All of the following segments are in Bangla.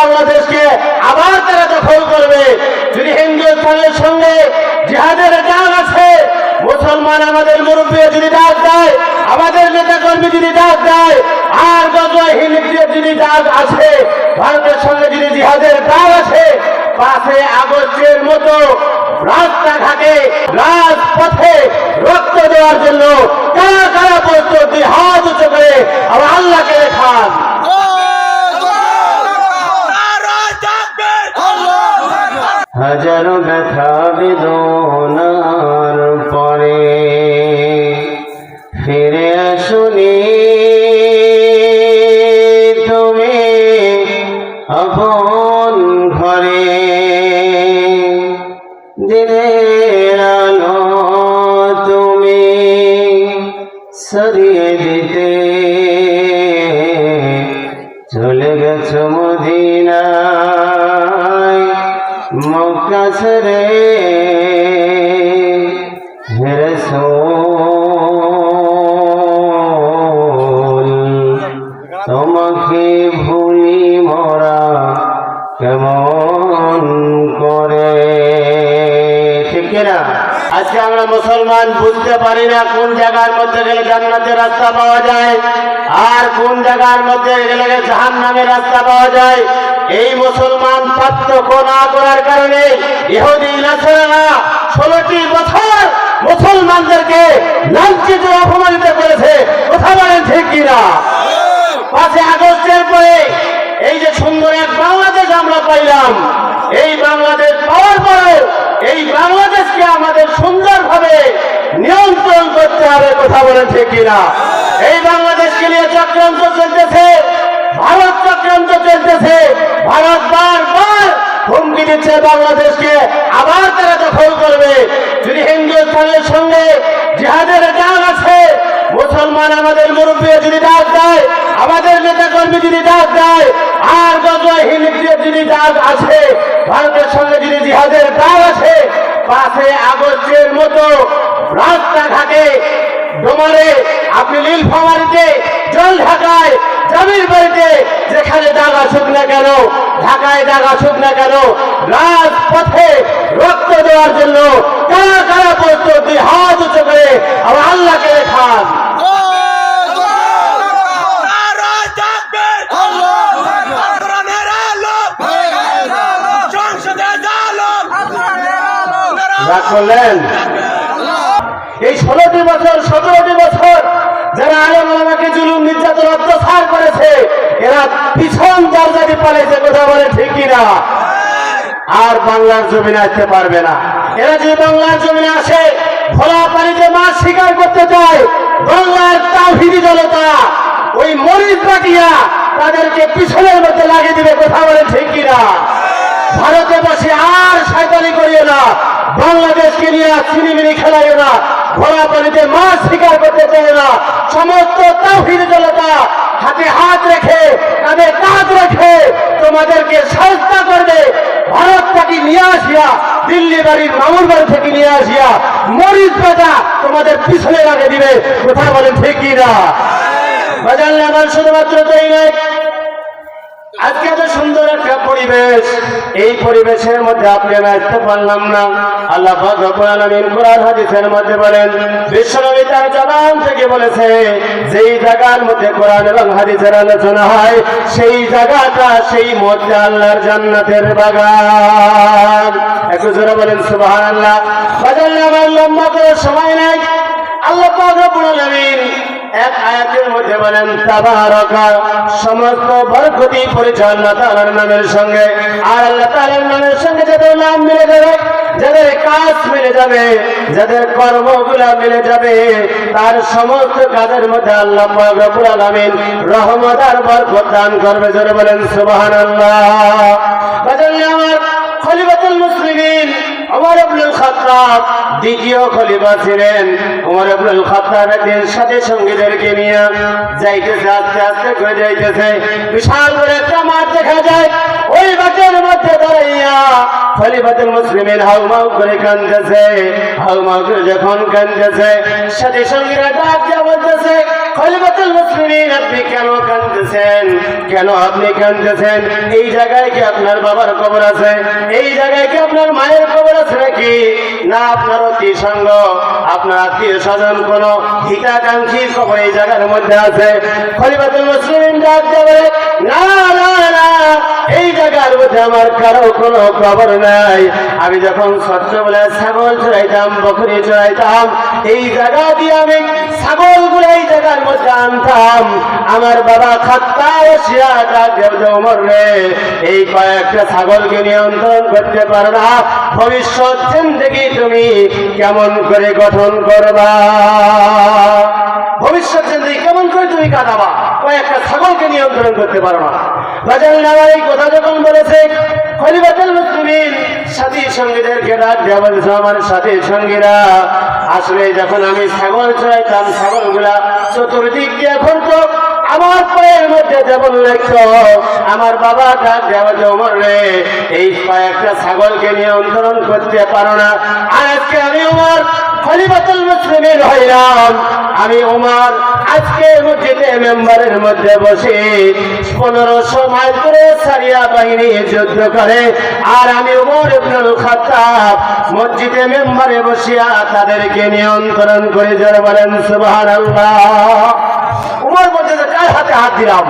বাংলাদেশকে আবার তারা দখল করবে। যদি হিন্দুস্তানের সঙ্গে জিহাদের ডাক আছে, মুসলমান আমাদের মুরব্বী যদি ডাক দেয়, আমাদের নেতা কর্মী যদি ডাক দেয়, আর গজয় হিন্দুদের যদি ডাক আছে, ভারতের সঙ্গে যদি জিহাদের ডাক আছে পাশে আগস্টের মতো রাস্তাঘাটে, রাজপথে রক্ত দেওয়ার জন্য কারা কারা প্রস্তুত? হাত উঁচু করে আবার আল্লাহকে দেখান। হাজারো ব্যথা বেদনার পরে ফিরে আসুনি। তুমি আপন মুসলমান বুঝতে পারি না কোন জায়গার মধ্যে গেলে জান্নাতের রাস্তা পাওয়া যায় আর কোন জায়গার মধ্যে গেলে জাহান নামের রাস্তা পাওয়া যায়। এই মুসলমান পার্থক্য না করার কারণে ইহুদি, নাসারা ষোলোটি বছর মুসলমানদেরকে লাঞ্ছিত অপমানিত করেছে। কথা বলেন ঠিক কিনা? পাঁচই আগস্টের পরে এই যে সুন্দর এক বাংলাদেশ আমরা পাইলাম। এই বাংলাদেশ পাওয়ার পরে এই বাংলাদেশকে আমাদের সুন্দরভাবে নিয়ন্ত্রণ করতে হবে, কথা বলেছে কিনা। এই বাংলাদেশকে নিয়ে চক্রান্ত চলতেছে, ভারত চক্রান্ত চলতেছে। ভারত বারবার হুমকি দিচ্ছে বাংলাদেশকে, আবার তারা দখল করবে। যদি হিন্দুস্তানের সঙ্গে জিহাদের ডাক আছে, মুসলমান আমাদের মুরব্বী যদি ডাক দেয়, আমাদের নেতা কর্মী যদি ডাক দেয়, আর গজয় হিন্দুদের যদি ডাক আছে ভারতের সঙ্গে যদি জিহাদের ডাক আছে পাশে আগস্টের মতো রাস্তাঘাটে, ডোমারে আপনি নীলফামারিতে জল ঢাকায়, জমির বাড়িতে, যেখানে দাগ আসুক না কেন, ঢাকায় দাগ আসুক না কেন, রাজপথে রক্ত দেওয়ার জন্য কারা কারা প্রস্তুত? দুই হাত উঁচু করে আবার আল্লাহকে দেখান। করলেন এই ষোলোটি বছর সতেরোটি বছর যারা আলম আলমাকে জুলুম, নির্যাতন, অত্যাচার করেছে, এরা পিছন দরজাটি পালাইছে কথা বলে ঠিক না। আর বাংলার জমিনে আসতে পারবে না। এরা যে বাংলার জমিনে আসে খোলা পানিতে মাছ শিকার করতে চায়, বাংলার তাহিদি জনতা, ওই মরিচ কাটিয়া তাদেরকে পিছনের মধ্যে লাগিয়ে দিবে, কথা বলে ঠিক কিনা ভারতে বসে আর শয়তানি করিও না। বাংলাদেশকে নিয়ে চিনিমিনি খেলাইও না। ঘোড়া পানিতে মাছ শিকার করতে চাই না। সমস্ত তাহিদ জনতা হাতে হাত রেখে তাদের কাজ রেখে তোমাদেরকে সস্তা করবে। ভারত থেকে নিয়ে আসিয়া, দিল্লি বাড়ির মামুর বাড়ি থেকে নিয়ে আসিয়া, মরিচ বাজা তোমাদের পিছনে লাগিয়ে দিবে। কথা বলেন ঠিকই না বাজার আমার শুধুমাত্র তাই নয়। আজকে এত সুন্দর একটা পরিবেশ। এই পরিবেশের মধ্যে আপনি আমি আসতে পারলাম না। আল্লাহ হাদিসের মধ্যে বলেন, বিশ্বনবী তার জবান থেকে বলেছে, যেই জায়গার মধ্যে কোরআন এবং হাদিসের আলোচনা হয়, সেই জায়গাটা সেই মধ্যে আল্লাহর জান্নাতের বাগান। একটু জোরে বলেন, সুবহানাল্লাহ। বাজারে আমার লম্বা করে সময় নাই। আল্লাহ রব্বুল এক আয়াতের মধ্যে বলেন, তাবারাকা সমস্ত বরকতি পরিচালনা তাআলার নামের সঙ্গে। আর আল্লাহ তাআলার নামের সঙ্গে যাদের নাম মিলে যাবে, যাদের কাজ মিলে যাবে, যাদের কর্মগুলা মিলে যাবে, তার সমস্ত কাজের মধ্যে আল্লাহ পাক রব্বুল আলামিন রহমত আর বরকত দান করবে। জোরে বলেন, সুবহানাল্লাহ। বাজারে আমার খলিফাতুল মুসলিমিন, ওমর ইবনুল দ্বিতীয় খলিফা ছিলেন ওমর ইবনুল খাত্তাব একদিন সাথে সঙ্গীদেরকে নিয়ে যাইতেছে, আস্তে আস্তে করে যাইতেছে। বিশাল বড় একটা মাঠ দেখা যায়, ওই মাঠের মধ্যে দাঁড়াইয়া খলিফাতুল মুসলিমিন হাউমাউ করে কান্দতেছে হাউমাউ করে যখন কান্দতেছে সাথে সঙ্গীরা ডাক বলতেছে মুসলিমিন, আপনি কেন কেন আপনি এই জায়গায় কি আপনার বাবার এই জায়গায় কি আপনার মায়ের আছে নাকি? না, আপনার আপনার আত্মীয় স্বজন কোন হিতাকাঙ্ক্ষীর কবর এই জায়গার মধ্যে আছে। খলিফাতুল মুসলিম ডাক দেবে না না না, এই জায়গার মধ্যে আমার কারও কোনো কবর নাই। আমি যখন ছোট্টবেলায় ছাগল চড়াইতাম, বকরি চড়াইতাম এই জায়গা দিয়ে আমি ছাগলগুলো এই জায়গার মধ্যে আনতাম। আমার বাবা খাত্তা রে এই কয়েকটা ছাগলকে নিয়ন্ত্রণ করতে পারো না। ভবিষ্যৎ জিন্দগি তুমি কেমন করে গঠন করবা? ভবিষ্যৎ জিন্দগি কেমন করে তুমি কাটাবা? কয়েকটা ছাগলকে নিয়ন্ত্রণ করতে পারো না। বাজার আমার এই কথা যখন বলেছে, খলিফাতুল মুসলিমিন, সাথী সঙ্গীদেরকে ডাক দেওয়া বলেছে, আমার সাথী সঙ্গীরা আসলে যখন আমি ছাগল চড়াইতাম ছাগলগুলা চতুর্দিক দিয়ে ঘুরতো। আমার পায়ের মধ্যে যেমন লাগতো, আমার বাবা ডাক দেওয়া জমর রে, এই কয়েকটা ছাগলকে নিয়ন্ত্রণ করতে পারো না। আজকে আমি আমার খলিফাতুল মুসলিমের হইলাম। আমি ওমার আজকে মসজিদে মেম্বারের মধ্যে বসে পনেরোশো মাইল করে সারিয়া বাহিনী যুদ্ধ করে। আর আমি ওমর ইবনুল খাত্তাব মসজিদে মেম্বারে বসিয়া তাদেরকে নিয়ন্ত্রণ করে যারা বলেন, সুবহানাল্লাহ। ওমর মধ্যে কার হাতে হাত দিলাম?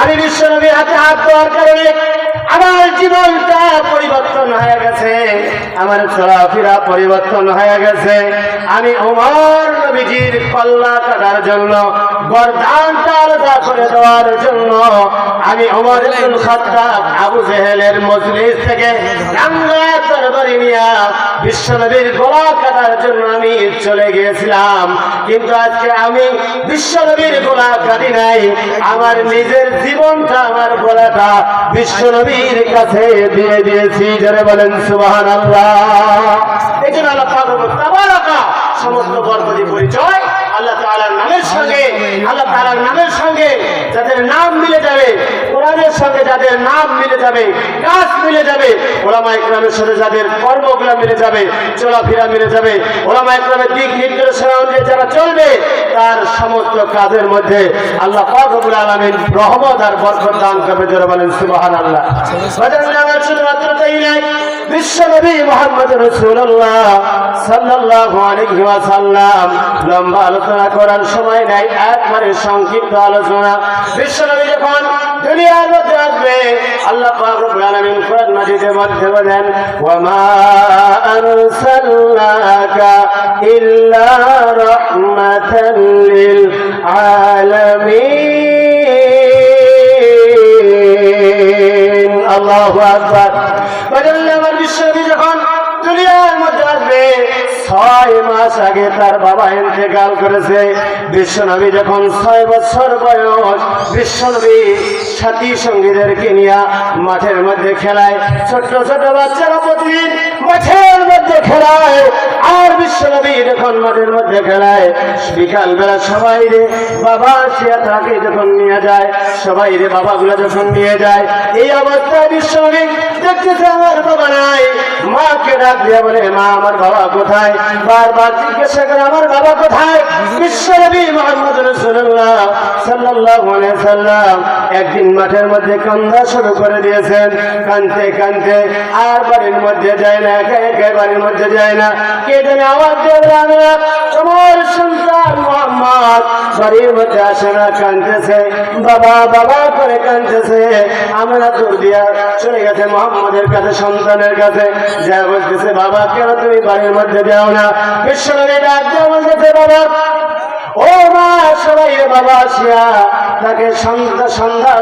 আমি বিশ্বনবীর হাতে হাত দেওয়ার কারণে আমার জীবনটা পরিবর্তন হয়ে গেছে। আমার চলাফেরা পরিবর্তন হয়ে গেছে। আমি উমর নবীজির পাল্লা কাটার জন্য আমি বিশ্বনবীর গলা কাটার চলে গিয়েছিলাম। কিন্তু আজকে আমি বিশ্বনবীর গলা কাটি নাই। আমার নিজের জীবনটা, আমার গলাটা বিশ্বনবীর কাছে দিয়ে দিয়েছি। যারা বলেন সুবাহান আল্লাহ এই জন্য আল্লাহ তাবারাকা, সমস্ত বরকতি পরিচয় আল্লাহ তাআলার নামের সঙ্গে আল্লাহ তাআলার নামের সঙ্গে যাদের নাম মিলে যাবে কোরআনের সঙ্গে যাদের নাম মিলে যাবে কাজ মিলে যাবে ওলামা ইকরামের সাথে যাদের কর্মগুলো মিলে যাবে চলাফেরা মিলে যাবে ওলামা ইকরামের দিক নির্দেশনা অনুযায়ী যারা চলবে তার সমস্ত কাজের মধ্যে আল্লাহ পাক রব্বুল আলামিন রহমত আর বরকত দান করবে যারা বলেন সুবহানাল্লাহ। বাজারে আমার শুধুমাত্র তাই নাই বিশ্ব নবী মোহাম্মদ রসুল্লাহ সাল্লাল্লাহু আলাইহি ওয়াসাল্লাম লম্বা আলোচনা করার সময় নাই, একবারে সংক্ষিপ্ত আলোচনা। বিশ্ব নবী যখন আল্লাহ পাক রব্বুল আলামিন কোরআন মাজিদের মধ্যে বলেন ওয়া মা আরসালনাকা ইল্লা রাহমাতাল লিল আলামিন বাজারে আমার বিশ্বনবী যখন দুনিয়ার মধ্যে আসবে ছয় মাস আগে তার বাবা ইন্তেকাল করেছে। বিশ্বনবী যখন ছয় বছর বয়স বিশ্বনবী সাথী সঙ্গীদেরকে নিয়ে মাঠের মধ্যে খেলায়। ছোট্ট ছোট বাচ্চারা প্রতিদিন মাঠের মধ্যে খেলায়। আর বিশ্বনবী যখন মাঠের মধ্যে খেলায় বিকাল বেলা সবাই রে বাবা আসিয়া তাকে যখন নিয়ে যায়, সবাই রে বাবাগুলো যখন নিয়ে যায়, এই অবস্থায় বিশ্বনবী দেখতেছে আমার বাবা নাই। মাকে ডাক দিয়ে বলে, মা, আমার বাবা কোথায়? বারবার জিজ্ঞাসা করে, আমার বাবা কোথায়? বিশ্বনবী মোহাম্মদ রসুল্লাহ আলাইহি সাল্লাম একদিন মাঠের মধ্যে কান্দা শুরু করে দিয়েছেন। কানতে কানতে আর বাড়ির মধ্যে যায় না একা একা বাড়ির মধ্যে যায় না। কে জানে আওয়াজ না, তোমার সন্তান মোহাম্মদ বাড়ির মধ্যে আসে না কানতেছে। বাবা বাবা করে কানতেছে। আমরা দূর দিয়া চলে গেছে মোহাম্মদের কাছে সন্তানের কাছে। যা বলতেছে বাবা কেন তুমি বাড়ির মধ্যে যাও না? বিশ্বনবী ডাক বলতেছে বাবা ও মা, সবাই বাবা, আসিয়া তাকে সন্ধ্যা সন্ধ্যা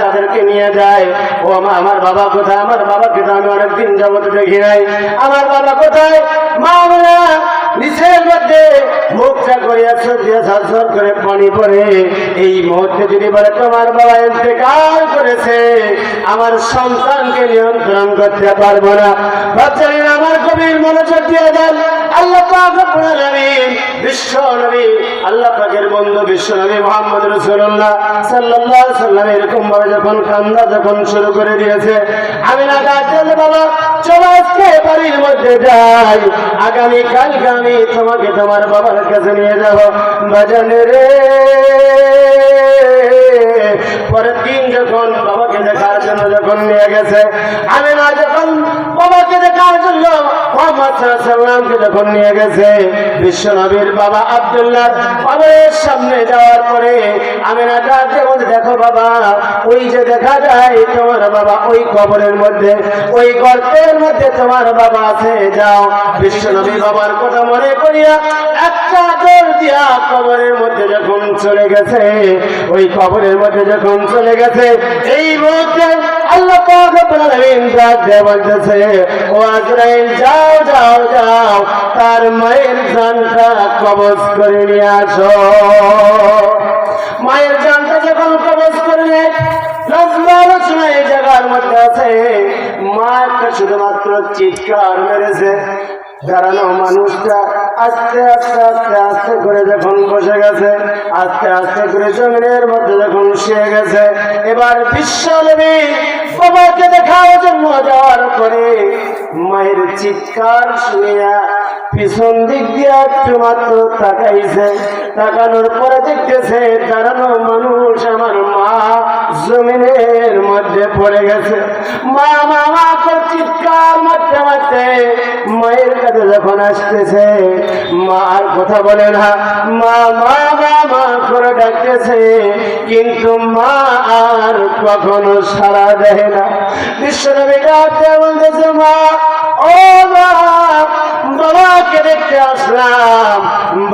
তাদেরকে নিয়ে যায়। ও মা, আমার বাবা কোথায়? আমার বাবাকে তো আমি অনেকদিন যাবত দেখি নাই। আমার বাবা কোথায়? মা নিচের মধ্যে এই মুহূর্তে যদি বাবা করেছে, আমার সন্তানকে নিয়ন্ত্রণ আল্লাহ বিশ্ব নবী, আল্লাহ পাকের বন্ধু বিশ্ব নবী মুহাম্মদ এরকম ভাবে যখন কান্দা যখন শুরু করে দিয়েছে, আমি না ডাক দিলে বাবা, চলো আজকে বাড়ির মধ্যে যাই। আগামী কালকে আমি তোমাকে তোমার বাবার কাছে নিয়ে যাব। বাজানে রে। পরের দিন যখন বাবাকে দেখার জন্য যখন নিয়ে গেছে, আমি না যখন মোহাম্মদ সাল্লামকে যখন নিয়ে গেছে বিশ্ব নবীর বাবা আব্দুল্লাহ কবরের সামনে যাওয়ার পরে আমি না ডাকতে বলে দেখো বাবা, ওই যে দেখা যায় তোমার বাবা, ওই কবরের মধ্যে, ওই গর্তের মধ্যে তোমার বাবা আছে, যাও। বিশ্ব নবী বাবার কথা মনে করিয়া একটা দৌড় দিয়া কবরের মধ্যে যখন চলে গেছে, ওই কবরের মধ্যে যখন চলে গেছে, এই মুহূর্তে আল্লাহ বলতেছে ও আজরাইল, যাও যাও যাও, তার মায়ের জানটা কবজ করে নিয়ে আসো। মায়ের জানটা যখন কবজ করলে আলোচনা এই জায়গার মধ্যে আছে। মা একটা শুধুমাত্র চিৎকার মেরেছে, দাঁড়ানো মানুষটা আস্তে আস্তে আস্তে আস্তে করে যখন বসে গেছে, আস্তে আস্তে করে জমিনের মধ্যে যখন শুয়ে গেছে, এবার বিশ্ব নবী বাবাকে দেখাও জন্ম যাওয়ার পরে মায়ের চিৎকার শুনিয়া পিছন দিক দিয়ে একটু মাত্র তাকাইছে, তাকানোর পরে দেখতেছে দাঁড়ানো মানুষ আমার মা জমিনের মধ্যে পড়ে গেছে। মা মা মা করে চিৎকার মারতে মারতে মায়ের কাছে যখন আসতেছে, মা আর কথা বলে না। মা মা মা মা করে ডাকতেছে, কিন্তু মা আর কখনো সারা দেয় না। বিশ্বনবী ডাকতে বলতেছে, মা, ও মা বাবাকে দেখতে আসলাম।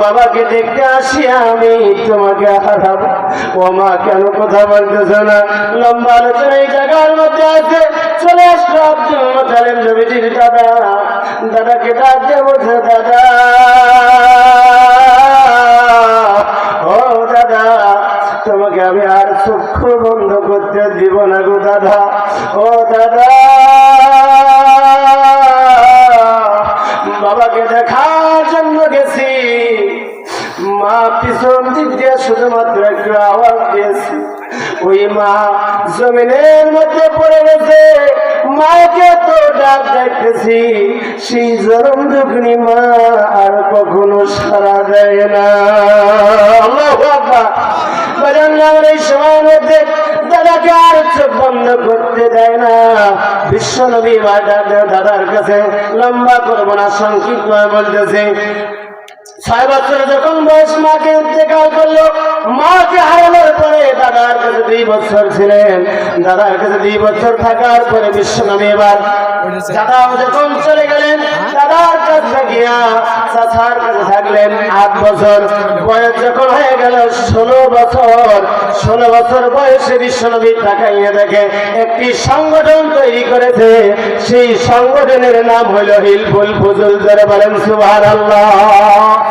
বাবাকে দেখতে আসি আমি। তোমাকে হারাবো ও মা, কেন কথা বলতেছে না? লম্বা আলোচনা এই জায়গার মধ্যে আছে। চলে আসলো আব্দুল মোতালেম জমিটির দাদা। দাদাকে ডাক বলছে, দাদা। ও দাদা, তোমাকে আমি আর চক্ষু বন্ধ করতে দিব না গো দাদা। ও দাদা জমিনের মধ্যে পড়ে গেছে। মাকে তো ডাক দেখতেছি সেই জরম দুগ্নি মা আর কখনো সারা দেয় না। বিশ্ব নবী দাদার কাছে লম্বা করব না, সংক্ষিপ্ত বলতেছে। ছয় বছর যখন বয়স মাকে ইন্তেকাল করল মাকে হারানোর পরে দাদার কাছে দুই বছর ছিলেন। দাদার কাছে দুই বছর থাকার পরে বিশ্বনবী এবার দাদাও যখন চলে গেলেন, দাদার কাছে গিয়া চাচার কাছে থাকলেন আট বছর। বয়স যখন হয়ে গেল ষোলো বছর। ষোলো বছর বয়সে বিশ্বনবী তাকাইয়ে দেখে, একটি সংগঠন তৈরি করেছে। সেই সংগঠনের নাম হলো হিলফুল ফুজুল যারা বলেন সুবহানাল্লাহ।